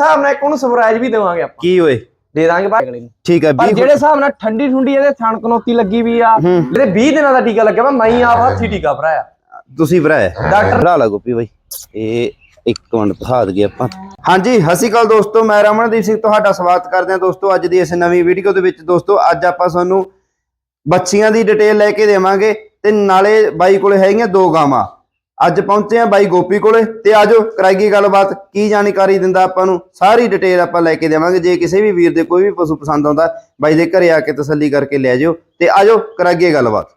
ਹਿਸਾਬ ਨਾਲ ਇੱਕ ਉਹਨੂੰ ਸਰਪ੍ਰਾਈਜ਼ ਵੀ ਦੇਵਾਂਗੇ ਆਪਾਂ। ਕੀ ਓਏ? ਦੇ ਦਾਂਗੇ ਭਾਈ ਅਗਲੇ ਨੂੰ। ਠੀਕ ਹੈ ਪਰ 20 ਜਿਹੜੇ ਹਿਸਾਬ ਨਾਲ ਠੰਡੀ ਠੁੰਡੀ ਇਹਦੇ ਥਣ ਕਨੋਤੀ ਲੱਗੀ ਵੀ ਆ। ਇਹਦੇ 20 ਦਿਨਾਂ ਦਾ ਟੀਕਾ ਲੱਗਿਆ ਵਾ ਮੈਂ ਆਪ ਹੱਥੀ ਟੀਕਾ ਭਰਾਇਆ। ਤੁਸੀਂ ਭਰਾਇਆ? ਡਾਕਟਰ- ਭਰਾ ਲਾ ਗੋਪੀ ਬਾਈ। ਇਹ ਇੱਕ ਮਿੰਟ ਦਿਖਾ ਦਈਏ ਆਪਾਂ। ਹਾਂਜੀ ਸ਼੍ਰੀ ਅਕਾਲ ਦੋਸਤੋ ਮੈਂ ਰਮਨਦੀਪ ਸਿੰਘ ਤੁਹਾਡਾ ਸਵਾਗਤ ਕਰਦੇ ਹਾਂ ਦੋਸਤੋ ਅੱਜ ਦੀ ਇਸ ਨਵੀਂ ਵੀਡੀਓ ਦੇ ਵਿੱਚ। ਦੋਸਤੋ ਅੱਜ ਆਪਾਂ ਤੁਹਾਨੂੰ ਬੱਚੀਆਂ ਦੀ ਡਿਟੇਲ ਲੈ ਕੇ ਦੇਵਾਂਗੇ ਤੇ ਨਾਲੇ ਬਾਈ ਕੋਲੇ ਹੈਗੀਆਂ ਦੋ ਗਾਵਾਂ। ਅੱਜ ਪਹੁੰਚੇ ਆ ਬਾਈ ਗੋਪੀ ਕੋਲੇ ਤੇ ਆਜੋ ਕਰਾਈਏ ਗੱਲਬਾਤ। ਕੀ ਜਾਣਕਾਰੀ ਦਿੰਦਾ ਆਪਾਂ ਨੂੰ? ਸਾਰੀ ਡਿਟੇਲ ਆਪਾਂ ਲੈ ਕੇ ਦੇਵਾਂਗੇ। ਜੇ ਕਿਸੇ ਵੀ ਵੀਰ ਦੇ ਕੋਈ ਵੀ ਪਸ਼ੂ ਪਸੰਦ ਆਉਂਦਾ ਬਾਈ ਦੇ ਘਰੇ ਆ ਕੇ ਤਸੱਲੀ ਕਰਕੇ ਲੈ ਜਾਓ ਤੇ ਆਜੋ ਕਰਾਈਏ ਗੱਲਬਾਤ।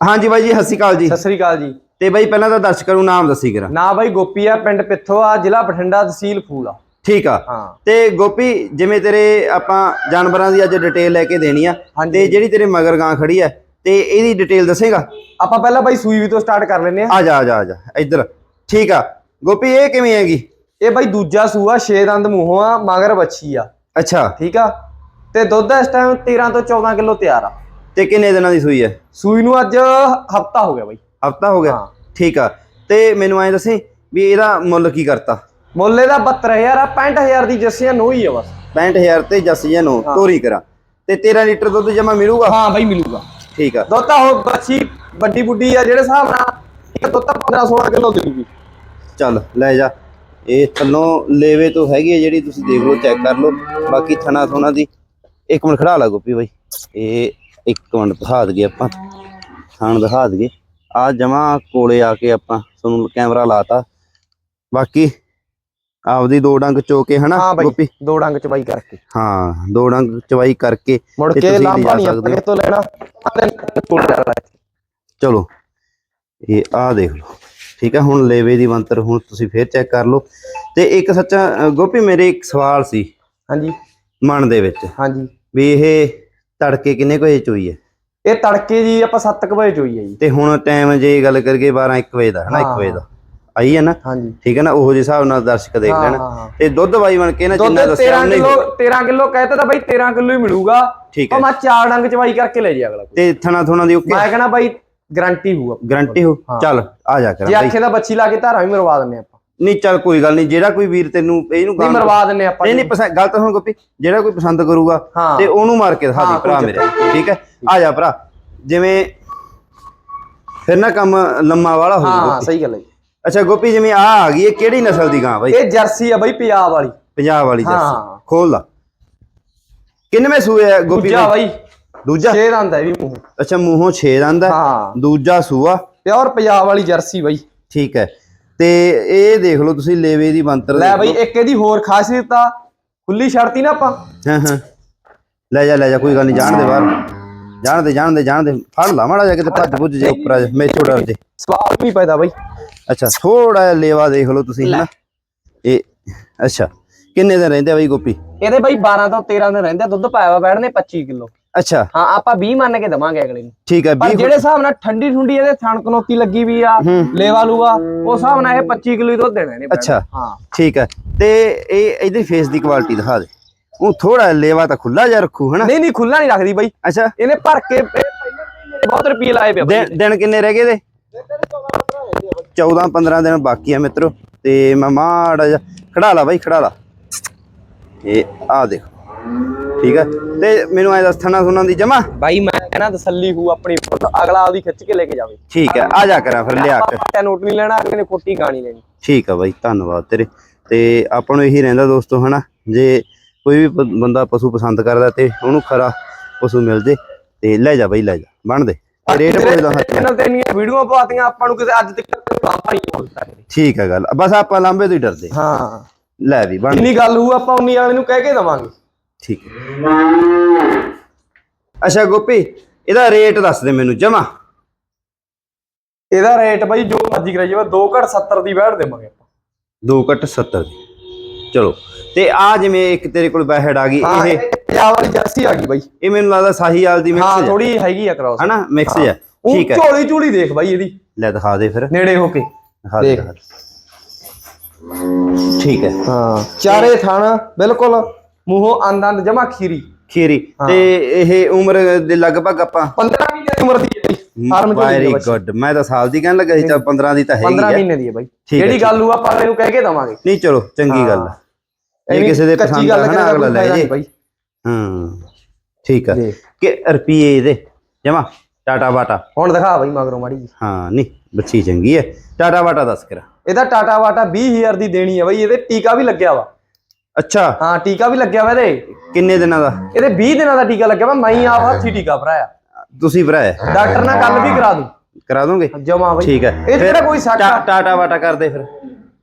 ਹਾਂਜੀ ਬਾਈ ਜੀ ਸਤਿ ਸ਼੍ਰੀ ਅਕਾਲ ਜੀ। ਸਤਿ ਸ੍ਰੀ ਅਕਾਲ ਜੀ। ਤੇ ਬਾਈ ਪਹਿਲਾਂ ਤਾਂ ਦਰਸ਼ਕਾਂ ਨੂੰ ਨਾਮ ਦੱਸੀ ਕਰਾਂ। ਨਾ ਬਾਈ ਗੋਪੀ ਆ ਪਿੰਡ ਪਿੱਥੋ ਆ ਜ਼ਿਲ੍ਹਾ ਬਠਿੰਡਾ ਤਹਿਸੀਲ ਫੂਲ ਆ। ਠੀਕ ਆ। ਤੇ ਗੋਪੀ ਜਿਵੇਂ ਤੇਰੇ ਆਪਾਂ ਜਾਨਵਰਾਂ ਦੀ ਅੱਜ ਡਿਟੇਲ ਲੈ ਕੇ ਦੇਣੀ ਆ। ਤੇ ਜਿਹੜੀ ਤੇਰੇ ਮਗਰ ਗਾਂ ਖੜੀ ਆ ਤੇ ਇਹਦੀ ਡਿਟੇਲ ਦੱਸੇਗਾ। ਆਪਾਂ ਪਹਿਲਾਂ ਬਾਈ ਸੂਈ ਵੀ ਤੋਂ ਸਟਾਰਟ ਕਰ ਲੈਨੇ ਆ ਆ ਜਾ ਆ ਜਾ ਆ ਜਾ ਇੱਧਰ। ਠੀਕ ਆ। ਗੋਪੀ ਇਹ ਕਿਵੇਂ ਹੈਗੀ? ਇਹ ਬਾਈ ਦੂਜਾ ਸੂਆ 6 ਦੰਦ ਮੂੰਹੋਂ ਆ ਮਗਰ ਬੱਚੀ ਆ। ਅੱਛਾ। ਠੀਕ ਆ? ਤੇ ਦੁੱਧ ਇਸ ਟਾਈਮ 13 ਤੋਂ 14 ਕਿਲੋ ਤਿਆਰ ਆ। ਤੇ ਕਿੰਨੇ ਦਿਨਾਂ ਦੀ ਸੂਈ ਹੈ? ਸੂਈ ਨੂੰ ਅੱਜ ਹਫਤਾ ਹੋ ਗਿਆ ਬਾਈ। ਹਫਤਾ ਹੋ ਗਿਆ। ਠੀਕ ਆ। ਤੇ ਮੈਨੂੰ ਐਂ ਦੱਸੀ ਵੀ ਇਹਦਾ ਮੁੱਲ ਕੀ ਕਰਤਾ? ਮੁੱਲ ਇਹਦਾ 72000 ਆ 65000 ਦੀ ਜੱਸੀਆਂ ਨੋ ਹੀ ਆ ਬਸ। 65000 ਤੇ ਜੱਸੀਆਂ ਨੂੰ। ਤੋਰੀ ਕਰਾਂ। ਤੇ 13 ਲੀਟਰ ਦੁੱਧ ਜਮਾ ਮਿਲੂਗਾ? ਹਾਂ ਬਾਈ ਮਿਲੂਗਾ। ਠੀਕ ਆ। ਦੁੱਧ ਤਾਂ ਉਹ ਬੱਚੀ ਵੱਡੀ ਬੁੱਢੀ ਆ ਜਿਹੜੇ ਹਿਸਾਬ ਨਾਲ ਇੱਕ ਦੁੱਧ ਤਾਂ 15 16 ਕਿਲੋ ਦੇਊਗੀ। ਚੱਲ ਲੈ ਜਾ। ਇਹ ਥੱਲੋਂ ਲੇਵੇ ਤੋਂ ਹੈਗੀ ਹੈ ਜਿਹੜੀ ਤੁਸੀਂ ਦੇਖ ਲਓ ਚੈੱਕ ਕਰ ਲਓ। ਬਾਕੀ ਥਣਾ ਥੋਣਾ ਦੀ ਇੱਕ ਮਿੰਟ ਖੜਾ ਲਾ ਗੋਪੀ ਬਾਈ। ਇਹ ਇੱਕ ਮਿੰਟ ਦਿਖਾ ਦਈਏ ਆਪਾਂ। ਥਾਣ ਦਿਖਾ ਦਈਏ। ਆ ਜਮਾ ਕੋਲੇ ਆ ਕੇ ਆਪਾਂ ਤੁਹਾਨੂੰ ਕੈਮਰਾ ਲਾਤਾ। ਬਾਕੀ ਆਪਦੀ ਦੋ ਡੰਗ ਚੋਕੇ ਹਨਾ ਹਾਂ ਬਾਈ ਦੋ ਡੰਗ ਚ ਬਾਈ ਕਰਕੇ। ਹਾਂ ਦੋ ਡੰਗ ਚਵਾਈ ਕਰਕੇ ਮੁੜ ਕੇ ਲਾਂਭਾ ਨਹੀਂ ਹੋ। ਆਪਣੇ ਤੋਂ ਲੈਣਾ ਚਲੋ ਇਹ ਆ ਦੇਖ ਲਓ। ਠੀਕ ਹੈ ਹੁਣ ਲੇਵੇ ਦੀ ਮੰਤਰ ਹੁਣ ਤੁਸੀਂ ਫੇਰ ਚੈੱਕ ਕਰ ਲਓ। ਤੇ ਇੱਕ ਸੱਚਾ ਗੋਪੀ ਮੇਰੇ ਇੱਕ ਸਵਾਲ ਸੀ ਹਾਂਜੀ। ਮਨ ਦੇ ਵਿੱਚ। ਹਾਂਜੀ। ਵੀ ਇਹ ਤੜਕੇ ਕਿੰਨੇ ਕੁ ਵਜੇ ਚੋਈ ਹੈ? ਇਹ ਤੜਕੇ ਜੀ ਆਪਾਂ 7 ਵਜੇ ਚੋਈ ਆ ਜੀ। ਤੇ ਹੁਣ ਟਾਈਮ ਜੇ ਗੱਲ ਕਰਗੇ 12 1 ਵਜੇ ਦਾ ਹਨਾ 1 ਵਜੇ ਦਾ। ਆਈ ਹੈ ਨਾ? ਹਾਂਜੀ। ਠੀਕ ਹੈ ਨਾ? ਉਹੋ ਜਿਹੇ ਹਿਸਾਬ ਨਾਲ ਦਰਸ਼ਕ ਦੇਖ ਲੈਣ। ਤੇ ਦੁੱਧ ਬਾਈ ਬਣ ਕੇ ਨਾ ਜਿੰਨਾ ਦੱਸਿਆ 13 ਉਹਨੇ ਕਿਲੋ 13 ਕਿਲੋ ਕਹਿੰਦਾ ਤਾਂ ਬਾਈ 13 ਕਿਲੋ ਹੀ ਮਿਲੂਗਾ। ਠੀਕ ਉਹ ਹੈ। ਮੈਂ ਚਾਰ ਡੰਗ ਚਵਾਈ ਕਰਕੇ ਲੈ ਜਾ ਅਗਲਾ। ਤੇ ਥਣਾ ਥਣਾ ਦੀ ਓਕੇ? ਮੈਂ ਕਹਣਾ ਬਾਈ ਗਾਰੰਟੀ ਹੋਊਗਾ ਗਰੰਟੀ ਹੋ। ਚੱਲ ਆ ਜਾ ਕਰ ਜੇ ਆਖੇ ਦਾ ਬੱਚੀ ਲਾ ਕੇ ਧਾਰਾਂ ਵੀ ਮਰਵਾ ਦਿੰਨੇ ਆਪਾਂ। ਨਹੀਂ ਚੱਲ ਕੋਈ ਗੱਲ ਨਹੀਂ। ਜਿਹੜਾ ਕੋਈ ਵੀਰ ਤੈਨੂੰ ਇਹਨੂੰ ਨਹੀਂ ਮਰਵਾ ਦਿੰਨੇ ਆਪਾਂ ਨਹੀਂ ਨਹੀਂ ਪਸੰਦ ਗੱਲ ਤਾਂ ਹੁਣ ਗੋਪੀ। ਜਿਹੜਾ ਕੋਈ ਪਸੰਦ ਕਰੂਗਾ। ਤੇ ਉਹਨੂੰ ਮਾਰ ਕੇ ਦਿਖਾ ਦੇ ਭਰਾ ਮੇਰੇ। ਠੀਕ ਹੈ? ਆ ਜਾ ਭਰਾ। ਜਿਵੇਂ ਫਿਰ ਨਾ ਕੰਮ ਲੰਮਾ ਵਾਲਾ ਹੋ ਹਾਂ ਸਹੀ ਗੱਲ ਹੈ। ਅੱਛਾ ਗੋਪੀ ਜਿਵੇਂ ਆ ਆ ਗਈ ਇਹ ਕਿਹੜੀ ਨਸਲ ਦੀ ਗਾਂ ਬਾਈ? ਇਹ ਜਰਸੀ ਆ ਬਾਈ ਪੰਜਾਬ ਵਾਲੀ। ਪੰਜਾਬ ਵਾਲੀ ਜਰਸੀ। ਹਾਂ। ਖੋਲ ਲਾ। ਕਿੰਨਵੇਂ ਸੂਏ ਆ ਗੋਪੀ ਦੂਜਾ ਬਾਈ? ਬਾਈ। ਦੂਜਾ? ਦੰਦ ਹੈ ਇਹ ਵੀ ਮੂੰਹ। ਅੱਛਾ ਮੂੰਹੋਂ 6 ਦੰਦ ਹਾਂ। ਦੂਜਾ ਸੂਆ। ਪਿਓਰ ਪੰਜਾਬ ਵਾਲੀ ਜਰਸੀ ਬਾਈ। ਠੀਕ ਹੈ। ਤੇ ਇਹ ਦੇਖ ਲਓ ਤੁਸੀਂ ਲੇਵੇ ਦੀ ਬੰਤਰ ਲੈ ਦੇਖ ਬਾਈ ਲਓ। ਇੱਕ ਇਹਦੀ ਹੋਰ ਖਾਸੀਅਤ ਆ ਖੁੱਲੀ ਛੜਤੀ ਨਾ ਆਪਾਂ। ਹਾਂ ਹਾਂ। ਲੈ ਜਾ ਲੈ ਜਾ ਕੋਈ ਗੱਲ ਨਹੀਂ ਜਾਣ ਦੇ ਬਾਹਰ। ਜਾਣ ਦੇ ਜਾਣ ਦੇ ਜਾਣ ਦੇ। ਫੜ ਲਾ ਮਾੜਾ ਜਾ ਕਿਤੇ ਭੱਜ ਭੁੱਜ ਜੇ ਉੱਪਰ ਆ ਜਾ। ਮੇਚੋ ਡਰ ਜੇ। ਸਵਾਲ ਨਹੀਂ ਪੈਦਾ ਬਾਈ। ਅੱਛਾ। ਥੋੜਾ ਜਿਹਾ ਲੇਵਾ ਦੇਖ ਲਓ ਤੁਸੀਂ ਹਨਾ। ਇਹ ਅੱਛਾ। ਕਿੰਨੇ ਦਿਨ ਰਹਿੰਦੇ ਆ ਬਈ ਗੋਪੀ? ਇਹਦੇ ਬਾਈ 12 ਤੋਂ 13 ਦਿਨ ਰਹਿੰਦੇ ਦੁੱਧ ਪਾਇਆ ਵਾ ਬੈਠਨੇ 25 ਕਿਲੋ। ਅੱਛਾ। ਹਾਂ ਆਪਾਂ 20 ਮੰਨ ਕੇ ਦਵਾਂਗੇ ਅਗਲੇ ਨੂੰ। ਠੀਕ ਹੈ ਪਰ 20 ਜਿਹੜੇ ਹਿਸਾਬ ਨਾਲ ਠੰਡੀ ਠੁੰਡੀ ਇਹਦੇ ਥਣ ਕਨੋਤੀ ਲੱਗੀ ਵੀ ਆ। ਲੇਵਾ ਲੂਆ ਉਸ ਹਿਸਾਬ ਨਾਲ ਇਹ 25 ਕਿਲੋ ਹੀ ਦੁੱਧ ਦੇਣਾ ਇਹਨੇ ਅੱਛਾ। ਹਾਂ। ਠੀਕ ਹੈ। ਤੇ ਇਹ ਇਹਦੀ ਫੇਸ ਦੀ ਕੁਆਲਿਟੀ ਦਿਖਾ ਦੇ। ਉਹ ਥੋੜਾ ਲੇਵਾ ਤਾਂ ਖੁੱਲਾ ਜਿਹਾ ਰੱਖੂ ਹਨਾ। ਨਹੀਂ ਨਹੀਂ ਖੁੱਲਾ ਨਹੀਂ ਰੱਖਦੀ ਬਾਈ। ਅੱਛਾ। ਇਹਨੇ ਭਰ ਕੇ ਬਹੁਤ ਰੁਪਏ ਲਾਏ ਪਿਆ ਦਿਨ ਕਿੰਨੇ ਰਹਿ ਗਏ ਦੇ 14 15 ਦਿਨ ਬਾਕੀ ਆ ਮਿੱਤਰੋ ਤੇ ਮੈਂ ਮਾੜਾ ਜਿਹਾ ਖੜਾ ਲਾ ਬਾਈ ਖੜਾ ਲਾ। ਇਹ ਆ ਦੇਖ ਠੀਕ ਹੈ ਤੇ ਮੈਨੂੰ ਐ ਦੱਸ ਥਣਾ ਸੁਣਾ ਦੀ ਜਮਾ ਬਾਈ ਮੈਂ ਕਹਿੰਦਾ ਤਸੱਲੀ ਹੂ ਆਪਣੀ ਫੁੱਲ ਅਗਲਾ ਉਹਦੀ ਖਿੱਚ ਕੇ ਲੈ ਕੇ ਜਾਵੇ। ਠੀਕ ਹੈ ਆ ਜਾ ਕਰਾਂ ਫਿਰ ਲਿਆ ਕੇ। ਆਪਾਂ ਨੋਟ ਨਹੀਂ ਲੈਣਾ ਅਗਲੇ ਨੇ ਕੋਟੀ ਗਾਣੀ ਲੈਣੀ। ਠੀਕ ਆ ਬਾਈ ਧੰਨਵਾਦ ਤੇਰੇ। ਤੇ ਆਪਾਂ ਨੂੰ ਇਹੀ ਰਹਿੰਦਾ ਦੋਸਤੋ ਹਨਾ? ਜੇ ਕੋਈ ਵੀ ਬੰਦਾ ਪਸ਼ੂ ਪਸੰਦ ਕਰਦਾ ਤੇ ਉਹਨੂੰ ਖਰਾ ਪਸ਼ੂ ਮਿਲ ਜੇ ਤੇ ਲੈ ਜਾ ਬਾਈ ਲੈ ਜਾ ਬਣ ਦੇ। ਰੇਟ ਪੁੱਛਦਾ ਹੱਥ ਚੈਨਲ ਤੇ ਇੰਨੀਆਂ ਵੀਡੀਓ ਪਾਤੀਆਂ ਆਪਾਂ ਨੂੰ ਕਿਤੇ ਅੱਜ ਤੱਕ ਆਪਾਂ ਨਹੀਂ ਬੋਲਦਾ ਠੀਕ ਹੈ ਗੱਲ। ਬਸ ਆਪਾਂ ਲਾਂਬੇ ਤੋਂ ਹੀ ਡਰਦੇ ਹਾਂ। ਲੈ ਵੀ ਬਣ ਜਿੰਨੀ ਗੱਲ ਹੋਊ ਆਪਾਂ ਉਨੀ ਅਗਲੇ ਨੂੰ ਕਹਿ ਕੇ ਦਵਾਂਗੇ। ਠੀਕ ਹੈ। ਅੱਛਾ ਗੋਪੀ ਇਹਦਾ ਰੇਟ ਦੱਸ ਦੇ ਮੈਨੂੰ ਜਮਾ। ਇਹਦਾ ਰੇਟ ਬਾਈ ਜੋ ਮਰਜ਼ੀ ਕਰਾਈ ਜਾਵੇ 2 ਘੜ 70 ਦੀ ਵੈਟ ਦੇਵਾਂਗੇ ਆਪਾਂ। 2 ਕੱਟ 70 ਦੀ। ਚਲੋ ਤੇ ਆ ਜਿਵੇਂ ਇੱਕ ਤੇਰੇ ਕੋਲ ਬੈਹੜ ਆ ਗਈ ਹਾਂ ਇਹ ਪੰਜਾਬ ਵਾਲੀ ਜਰਸੀ ਆ ਗਈ ਬਾਈ। ਇਹ ਮੈਨੂੰ ਲੱਗਦਾ ਸਾਹੀਵਾਲ ਦੀ ਹਾਂ ਮਿਕਸ ਹੈ। ਥੋੜੀ ਹੈਗੀ ਆ ਕ੍ਰਾਸ ਹਨਾ ਮਿਕਸ ਹੈ। ਠੀਕ ਹੈ। ਝੋਲੀ ਝੋਲੀ ਦੇਖ ਬਾਈ ਇਹਦੀ। ਲੈ ਦਿਖਾ ਦੇ ਫਿਰ। ਨੇੜੇ ਹੋ ਕੇ। ਦਿਖਾ। ਠੀਕ ਹੈ। ਹਾਂ ਚਾਰੇ ਥਣ ਬਿਲਕੁਲ ਮੂੰਹੋਂ ਅੰਦ ਜਮਾ ਖੀਰੀ। ਖੀਰੀ। ਤੇ ਇਹ ਉਮਰ ਦੇ ਲਗਭਗ ਆਪਾਂ 15 ਮਹੀਨੇ ਦੀ ਉਮਰ ਦੀ ਹੈ ਫਾਰਮ ਚ ਵੈਰੀ ਗੁੱਡ ਮੈਂ ਤਾਂ ਸਾਲ ਦੀ ਕਹਿਣ ਲੱਗਾ ਸੀ ਚਾ 15 ਦੀ ਤਾਂ ਹੈਗੀ 15 ਹੈ। ਮਹੀਨੇ ਦੀ ਹੈ ਬਾਈ। ਹੈ, ਜਿਹੜੀ ਗੱਲ ਹੋਊ ਆਪਾਂ ਅਗਲੇ ਨੂੰ ਕਹਿ ਕੇ ਦਵਾਂਗੇ। ਨਹੀਂ ਚਲੋ ਚੰਗੀ ਗੱਲ ਹੈ। ਐਵੇਂ ਕਿਸੇ ਦੇ ਪਸੰਦ ਆ ਕਰਿਆ ਅਗਲਾ ਲੈ ਜੇ। ਹਾਂ। ਠੀਕ ਆ। ਕਿ ਰੁਪਏ ਇਹਦੇ ਜਮਾ ਟਾਟਾ ਬਾਟਾ। ਹੁਣ ਦਿਖਾ ਬਾਈ ਮਗਰੋਂ ਮਾੜੀ ਜੀ ਹਾਂ ਨਹੀਂ ਬੱਚੀ ਚੰਗੀ ਹੈ ਟਾਟਾ ਬਾਟਾ ਦੱਸ ਕਰ। ਇਹਦਾ ਟਾਟਾ ਵਾਟਾ 20000 ਦੀ ਦੇਣੀ ਆ ਬਾਈ ਇਹਦੇ ਟੀਕਾ ਵੀ ਲੱਗਿਆ ਵਾ। ਅੱਛਾ। ਹਾਂ ਟੀਕਾ ਵੀ ਲੱਗਿਆ ਵਾ ਇਹਦੇ। ਕਿੰਨੇ ਦਿਨਾਂ ਦਾ? ਇਹਦੇ 20 ਦਿਨਾਂ ਦਾ ਟੀਕਾ ਲੱਗਿਆ ਵਾ ਮੈਂ ਆਪ ਹੱਥੀ ਟੀਕਾ ਭਰਾਇਆ। ਤੁਸੀਂ ਭਰਾਇਆ? ਡਾਕਟਰ ਨਾਲ ਗੱਲ ਵੀ ਕਰਾ ਦੂੰ। ਕਰਾ ਦੋਗੇ? ਜਮਾ ਬਾਈ। ਠੀਕ ਹੈ ਇਹ ਕਿਹੜਾ ਕੋਈ? ਟਾ- ਟਾਟਾ ਬਾਟਾ ਕਰਦੇ ਫਿਰ।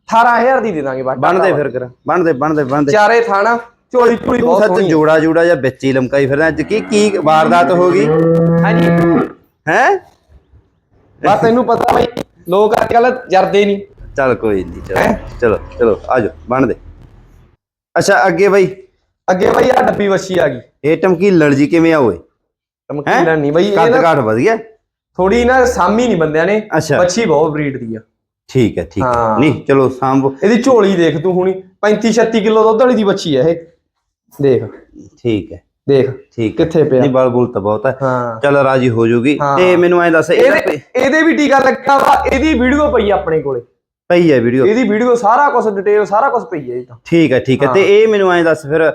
18000 ਦੀ ਦੇ ਦਾਂਗੇ ਬਸ ਬਣਦੇ ਫਿਰ ਕਰ। ਬਣਦੇ ਬਣਦੇ ਬਣਦੇ। ਚਾਰੇ ਥਾਣਾ। ਝੋਲੀ ਝੋਲੀ ਤੂੰ ਬਹੁਤ ਸੱਚ ਸੋਹਣੀ। ਜੋੜਾ ਜੋੜਾ ਜਾਂ ਵਿੱਚ ਹੀ ਲਮਕਾਈ ਫਿਰਦਾ ਅੱਜ ਕੀ ਕੀ ਵਾਰਦਾਤ ਹੋ ਗਈ? ਹਾਂਜੀ। ਹੈ? ਬਸ ਤੈਨੂੰ ਪਤਾ ਬਾਈ ਲੋਕ ਅੱਜ ਕੱਲ ਜਰਦੇ ਨਹੀਂ। ਚੱਲ ਕੋਈ ਨਹੀਂ ਚਲੋ। ਹੈਂ? ਚਲੋ ਚਲੋ ਆਜੋ ਬਣਦੇ ਅੱਛਾ ਅੱਗੇ ਬਈ। ਅੱਗੇ ਬਾਈ ਆ ਡੱਬੀ ਵੱਛੀ ਆ ਗਈ। ਇਹ ਟਮਕੀ ਲੜਜੀ ਕਿਵੇਂ ਆ ਓਏ? ਟਮਕੀਲਾ ਨਹੀਂ ਬਾਈ ਇਹ ਕੱਦ ਨਾ ਕਾਠ ਵਧੀਆ। ਥੋੜੀ ਨਾ ਸਾਮੀ ਨਹੀਂ ਬੰਦਿਆਂ ਨੇ। ਅੱਛਾ। ਵੱਛੀ ਬਹੁਤ ਬਰੀਡ ਦੀ ਆ। ਠੀਕ ਹੈ ਠੀਕ ਹੈ। ਹਾਂ। ਨਹੀਂ ਚਲੋ ਸਾਂਭੋ। ਇਹਦੀ ਝੋਲੀ ਦੇਖ ਤੂੰ ਹੁਣੀ। 35 36 ਕਿਲੋ ਦੁੱਧ ਵਾਲੀ ਦੀ ਵੱਛੀ ਆ ਇਹ। ਦੇਖ। ਠੀਕ ਹੈ। ਦੇਖ। ਠੀਕ ਹੈ। ਕਿੱਥੇ ਪਿਆ। ਨਹੀਂ ਬਲ ਬੁਲ ਤਾਂ ਬਹੁਤ ਹੈ। ਹਾਂ। ਚਲ ਰਾਜੀ ਹੋ ਜੂਗੀ। ਹਾਂ। ਤੇ ਮੈਨੂੰ ਐਂ ਦੱਸ ਇਹਦਾ ਇਹਦੇ ਇਹਦੇ ਵੀ ਟੀਕਾ ਲੱਗਾ ਵਾ ਇਹਦੀ ਵੀਡੀਓ ਪਈ ਆ ਆਪਣੇ ਕੋਲੇ। ਪਈ ਹੈ ਵੀਡੀਓ। ਇਹਦੀ ਵੀਡੀਓ ਸਾਰਾ ਕੁਝ ਡਿਟੇਲ ਸਾਰਾ ਕੁਝ ਪਈ ਹੈ ਇਹ ਤਾਂ। ਠੀਕ ਹੈ ਠੀਕ ਹੈ। ਤੇ ਇਹ ਮੈਨੂੰ ਐਂ ਦੱਸ ਫਿਰ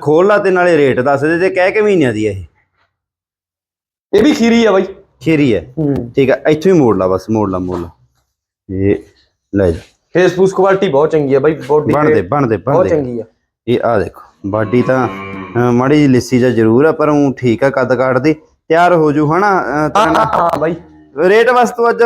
ਖੋਲ ਲਾ ਤੇ ਨਾਲੇ ਰੇਟ ਦੱਸ ਦੇ ਤੇ ਕਹਿ ਕੇ ਮਹੀਨਿਆਂ ਦੀ ਹੈ ਇਹ। ਇਹ ਵੀ ਖੀਰੀ ਆ ਬਾਈ। ਖੀਰੀ ਹੈ। ਠੀਕ ਹੈ ਇੱਥੋਂ ਹੀ ਮੋੜ ਲਾ ਬਸ ਮੋੜ ਲਾ ਮੋੜ ਲਾ। ਇਹ ਲੈ ਜਾ। ਫੇਸਬੁੱਕ ਕੁਆਲਿਟੀ ਬਹੁਤ ਚੰਗੀ ਆ ਬਾਈ ਬੋਡੀ ਬਣ ਦੇ ਬਣ ਦੇ ਬਣ ਬਹੁਤ ਚੰਗੀ ਆ। ਇਹ ਆ ਦੇਖੋ। ਬਾਡੀ ਤਾਂ ਮਾੜੀ ਜਿਹੀ ਲਿੱਸੀ ਜਾਂ ਜ਼ਰੂਰ ਆ ਪਰ ਉਹ ਠੀਕ ਆ ਕੱਦ ਕਾਠ ਦੀ। ਤਿਆਰ ਹੋ ਜੂ ਹਨਾ? ਹਾਂ ਬਾਈ। ਰੇਟ ਵਸਤੂ ਅੱਜ?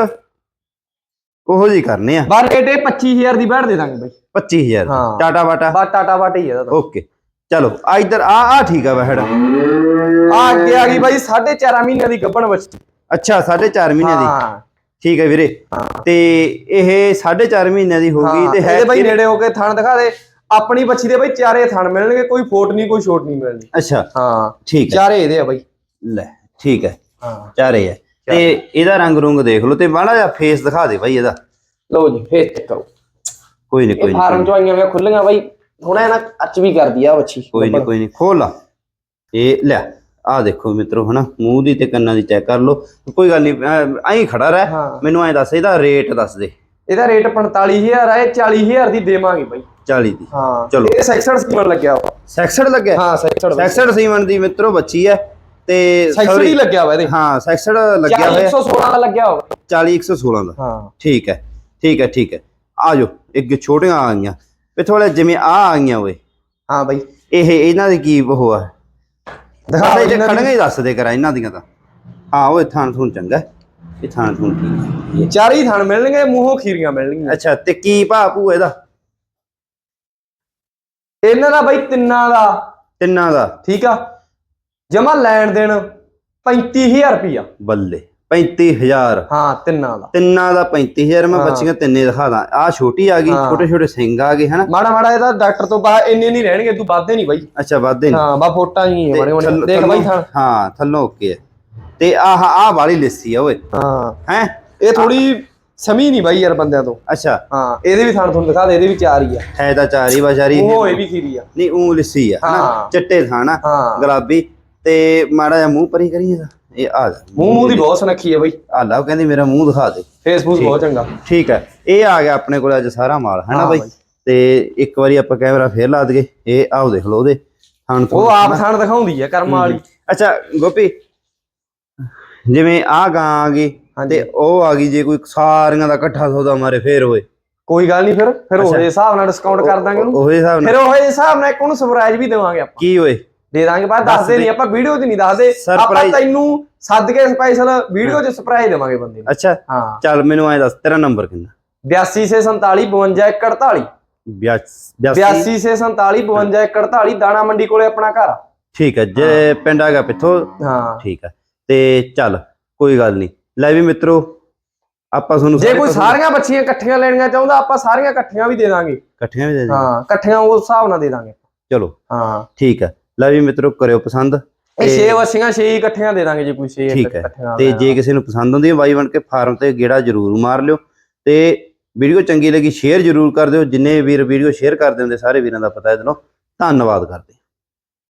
ਉਹੋ ਜੀ ਕਰਨੇ ਆ। ਬਾਰ ਰੇਟ ਇਹ 25000 ਦੀ ਬੈਠ ਦੇ ਦਾਂਗੇ ਬਾਈ। 25000 ਹਾਂ। ਟਾਟਾ ਬਾਟਾ ਬਾ ਟਾਟਾ ਬਾਟਾ ਹੀ ਆ ਇਹਦਾ ਓਕੇ। ਚਲੋ ਆ ਇੱਧਰ ਆ ਆ ਠੀਕ ਆ ਵਹਿੜ। ਆ ਅੱਗੇ ਆ ਗਈ ਬਾਈ 4.5 ਮਹੀਨਿਆਂ ਦੀ ਗੱਭਣ ਬੱਚੀ ਅੱਛਾ 4.5 ਮਹੀਨੇ ਦੀ। ਹਾਂ। ਠੀਕ ਹੈ ਵੀਰੇ। ਤੇ ਇਹ 4.5 ਮਹੀਨਿਆਂ ਦੀ ਹਾਂ, ਤੇ ਹੈ ਬਾਈ ਨੇੜੇ ਹੋ ਕੇ ਥਣ ਦਿਖਾ ਦੇ। ਆਪਣੀ ਬੱਚੀ ਦੇ ਬਾਈ ਚਾਰੇ ਥਣ ਮਿਲਣਗੇ ਕੋਈ ਫੋਟ ਨਹੀਂ ਕੋਈ ਛੋਟ ਨਹੀਂ ਮਿਲਣੀ। ਅੱਛਾ। ਹਾਂ ਠੀਕ ਹੈ। ਚਾਰੇ ਇਹਦੇ ਆ ਬਾਈ। ਲੈ ਠੀਕ ਹੈ। ਹਾਂ। ਚਾਰੇ ਹੈ ਤੇ ਇਹਦਾ ਰੰਗ ਰੁੰਗ ਦੇਖ ਲਓ ਤੇ ਮਾੜਾ ਜਿਹਾ ਫੇਸ ਦਿਖਾ ਦੇ ਬਾਈ ਇਹਦਾ। ਲਓ ਜੀ ਫੇਸ ਚੈੱਕ ਕਰੋ। ਕੋਈ ਨਹੀਂ ਕੋਈ ਇਹ ਨਹੀਂ ਫਾਰਮ ਚੋਂ ਆਈਆਂ ਹੋਈਆਂ ਖੁੱਲੀਆਂ ਬਾਈ। ਥੋੜਾ ਨਾ ਅੱਚ ਵੀ ਕਰਦੀ ਆ ਬੱਚੀ। ਕੋਈ ਨਹੀਂ ਕੋਈ ਨਹੀਂ ਖੋਲ ਲਾ। ਇਹ ਲੈ ਆ ਦੇਖੋ ਮਿੱਤਰੋ ਹਨਾ ਮੂੰਹ ਦੀ ਤੇ ਕੰਨਾਂ ਦੀ ਚੈੱਕ ਕਰ ਲਓ। ਕੋਈ ਗੱਲ ਨਹੀਂ ਐਂ ਖੜਾ ਰਹਿ। ਮੈਨੂੰ ਐਂ ਦੱਸ ਇਹਦਾ ਰੇਟ ਦੱਸ ਦੇ। ਇਹਦਾ ਰੇਟ 45000 ਆ ਇਹ 40000 ਦੀ ਦੇਵਾਂਗੇ ਬਾਈ। 40 ਦੀ। ਹਾਂ। ਚਲੋ। ਇਹ ਸੈਕਸਡ ਸਕੀਮਰ ਲੱਗਿਆ ਵਾ। ਸੈਕਸਡ ਲੱਗਿਆ? ਹਾਂ ਸੈਕਸਡ ਸੈਕਸਡ ਸੀਮਨ ਦੀ ਮਿੱਤਰੋ ਬੱਚੀ ਹੈ ਤੇ ਸੈਕਸਡ sorry, ਹੀ ਲੱਗਿਆ ਵਾ ਇਹਦੇ। ਹਾਂ ਸੈਕਸਡ ਲੱਗਿਆ ਹੋਇਆ। 4116 ਦਾ ਲੱਗਿਆ ਹੋਵਾ 40 116 ਦਾ। ਹਾਂ। ਠੀਕ ਹੈ ਠੀਕ ਹੈ ਠੀਕ ਹੈ। ਆ ਜਾਓ ਇੱਕ ਛੋਟੀਆਂ ਆ ਗਈਆਂ। ਥੋੜਾ ਜਿਵੇਂ ਆ ਆ ਗਈਆਂ ਓਏ। ਹਾਂ ਬਾਈ। ਇਹ ਇਹਨਾਂ ਦੀ ਕੀ ਉਹ ਆ? ਦਿਖਾ ਦੀ- ਖੜੀਆਂ ਹੀ ਦੱਸ ਦੇ ਕਰਾਂ ਇਹਨਾਂ ਦੀਆਂ ਤਾਂ। ਹਾਂ ਓਏ ਥਾਣ ਥੂਣ ਚੰਗਾ। ਇਹ ਥਾਣ ਥੂਣ ਠੀਕ ਹੈ। ਚਾਰ ਹੀ ਥਣ ਮਿਲਣਗੇ ਮੂੰਹੋਂ ਖੀਰੀਆਂ ਮਿਲਣਗੀਆਂ। ਅੱਛਾ ਤੇ ਕੀ ਭਾਅ ਭੂ ਇਹਦਾ? ਇਹਨਾਂ ਦਾ ਬਾਈ ਤਿੰਨਾਂ ਦਾ। ਤਿੰਨਾਂ ਦਾ। ਠੀਕ ਆ। ਜਮਾ ਲੈਣ ਦੇਣ 35000 ਰੁਪਿਆ ਬੱਲੇ 35000 ਹਾਂ ਤਿੰਨਾਂ ਦਾ। ਤਿੰਨਾਂ ਦਾ 35000 ਮੈਂ। ਬੱਚੀਆਂ ਤਿੰਨੇ ਦਿਖਾ ਦਾਂ। ਆ ਛੋਟੀ ਆ ਗਈ। ਛੋਟੇ ਛੋਟੇ ਸਿੰਘ ਆ ਗਏ ਹਨਾ? ਮਾੜਾ ਮਾੜਾ ਇਹਦਾ ਡਾਕਟਰ ਤੋਂ ਬਾਹਰ ਇੰਨੇ ਨਹੀਂ ਰਹਿਣਗੇ ਤੂੰ ਵੱਧਦੇ ਨਹੀਂ ਬਾਈ। ਅੱਛਾ ਵਾਧੇ ਨੇ ਹਾਂ ਬਾ ਫੋਟਾਂ ਹੀ ਬਣੇ ਥੱਲੋਂ- ਦੇਖ ਬਾਈ ਹਾਂ ਥੱਲੋਂ ਓਕੇ ਹੈ ਤੇ ਆਹ ਆਹ ਵਾਲੀ ਲਿੱਸੀ ਆ ਓਏ। ਹਾਂ। ਹੈ? ਇਹ ਥੋੜੀ ਸਮੀ ਨਹੀਂ ਬਾਈ ਯਾਰ ਬੰਦਿਆਂ ਤੋਂ। ਅੱਛਾ। ਹਾਂ ਇਹਦੇ ਵੀ ਥਣ ਤੁਹਾਨੂੰ ਦਿਖਾ ਦੇ ਇਹਦੇ ਵੀ ਚਾਰ ਹੀ ਆ। ਹੈ ਤਾਂ ਚਾਰੀ ਬਾਜ਼ਾਰੀ ਉਹ ਇਹ ਵੀ ਖੀਰੀ ਆ। ਨਹੀਂ ਉਹ ਲਿੱਸੀ ਆ ਹਾਂ। ਚਿੱਟੇ ਥਾਣਾ ਹਾਂ। ਗੁਲਾਬੀ। ਤੇ ਮਾੜਾ ਜਿਹਾ ਮੂੰਹ ਪਰੀ ਕਰੀ ਇਹਦਾ ਇਹ ਆ ਮੂੰਹ ਮੂੰਹ ਦੀ ਬਹੁਤ ਸੁਨੱਖੀ ਆ ਬਾਈ। ਆ ਲਾ ਉਹ ਕਹਿੰਦੀ ਮੇਰਾ ਮੂੰਹ ਦਿਖਾ ਦੇ। ਫੇਸਬੁੱਕ ਬਹੁਤ ਚੰਗਾ। ਠੀਕ ਹੈ ਇਹ ਆ ਗਿਆ ਆਪਣੇ ਕੋਲ ਅੱਜ ਸਾਰਾ ਮਾਲ ਹੈ ਨਾ ਹਾਂ ਬਾਈ। ਤੇ ਇੱਕ ਵਾਰੀ ਆਪਾਂ ਕੈਮਰਾ ਫੇਰ ਲਾ ਦਈਏ। ਇਹ ਆਓ ਦੇਖ ਲਓ ਉਹਦੇ। ਥਣ ਉਹ ਆਪ ਥਣ ਦਿਖਾਉਂਦੀ ਆ ਕਰਮ ਵਾਲੀ। ਅੱਛਾ ਗੋਪੀ ਜਿਵੇਂ ਆ ਗਾਂ ਆ ਗਈ ਤੇ ਉਹ ਆ ਗਈ ਜੇ ਕੋਈ ਸਾਰੀਆਂ ਦਾ ਇਕੱਠਾ ਸੌਦਾ ਮਾਰੇ ਫੇਰ ਹੋਏ ਕੋਈ ਗੱਲ ਨਹੀਂ ਫਿਰ ਫਿਰ ਉਹਦੇ ਹਿਸਾਬ ਨਾਲ ਡਿਸਕਾਊਂਟ ਕਰ ਦਾਂਗੇ ਉਹਨੂੰ। ਉਹਦੇ ਹਿਸਾਬ ਨਾਲ। ਫਿਰ ਉਹ ਹਿਸਾਬ ਨਾਲ ਇੱਕ ਉਹਨੂੰ ਸਰਪ੍ਰਾਈਜ਼ ਵੀ ਦੇਵਾਂਗੇ ਆਪਾਂ। ਕੀ ਹੋਏ ਦੇ ਦਾਂਗੇ ਬਾਅਦ ਦੱਸ ਦੱਸਦੇ। ਨਹੀਂ ਆਪਾਂ ਵੀਡੀਓ 'ਚ ਨਹੀਂ ਦੱਸਦੇ। ਆਪਾਂ। ਤੈਨੂੰ ਸੱਦ ਕੇ ਸਪੈਸ਼ਲ ਵੀਡੀਓ 'ਚ ਸਰਪ੍ਰਾਈਜ਼ ਦੇਵਾਂਗੇ ਬੰਦੇ ਨੂੰ। ਅੱਛਾ। ਹਾਂ। ਚੱਲ ਮੈਨੂੰ ਐ ਦੱਸ ਤੇਰਾ ਨੰਬਰ ਕਿੰਨਾ? 82 ਸੇ 47 52 48 82 82 ਸੇ 47 52 48 ਦਾਣਾ ਮੰਡੀ ਕੋਲੇ ਆਪਣਾ ਘਰ ਠੀਕ ਹੈ ਜੇ ਪਿੰਡ ਹੈਗਾ ਪਿੱਥੋਂ ਹਾਂ। ਠੀਕ ਹੈ ਤੇ ਚੱਲ ਕੋਈ ਗੱਲ ਨਹੀਂ। ਲੈ ਵੀ ਮਿੱਤਰੋ ਆਪਾਂ ਤੁਹਾਨੂੰ ਜੇ ਕੋਈ ਸਾਰੀਆਂ ਬੱਚੀਆਂ ਇਕੱਠੀਆਂ ਲੈਣੀਆਂ ਚਾਹੁੰਦਾ ਆਪਾਂ ਸਾਰੀਆਂ ਇਕੱਠੀਆਂ ਵੀ ਦੇ ਦਾਂਗੇ। ਇਕੱਠੀਆਂ ਵੀ ਦੇ ਦੇ ਹਾਂ ਇਕੱਠੀਆਂ ਉਸ ਹਿਸਾਬ ਨਾਲ ਦੇ ਦਾਂਗੇ। ਚਲੋ। ਹਾਂ। ਠੀਕ ਹੈ। ਲੈ ਵੀ ਮਿੱਤਰੋ ਕਰਿਓ ਪਸੰਦ। ਇਹ ਤੇ- 6 ਬੱਚੀਆਂ 6 ਇਕੱਠੀਆਂ ਦੇ ਦਾਂਗੇ ਜੇ ਕੋਈ 6 ਠੀਕ ਹੈ। ਤੇ ਜੇ ਕਿਸੇ ਨੂੰ ਪਸੰਦ ਆਉਂਦੀ ਹੈ ਬਾਈ ਬਣ ਕੇ ਫਾਰਮ ਤੇ ਗੇੜਾ ਜ਼ਰੂਰ ਮਾਰ ਲਿਓ। ਤੇ ਵੀਡੀਓ ਚੰਗੀ ਲੱਗੀ ਸ਼ੇਅਰ ਜ਼ਰੂਰ ਕਰ ਦਿਓ। ਜਿੰਨੇ ਵੀਰ ਵੀਡੀਓ ਸ਼ੇਅਰ ਕਰਦੇ ਹੁੰਦੇ ਸਾਰੇ ਵੀਰਾਂ ਦਾ ਪਤਾ ਹੈ। ਦਿਨੋਂ ਧੰਨਵਾਦ ਕਰਦੇ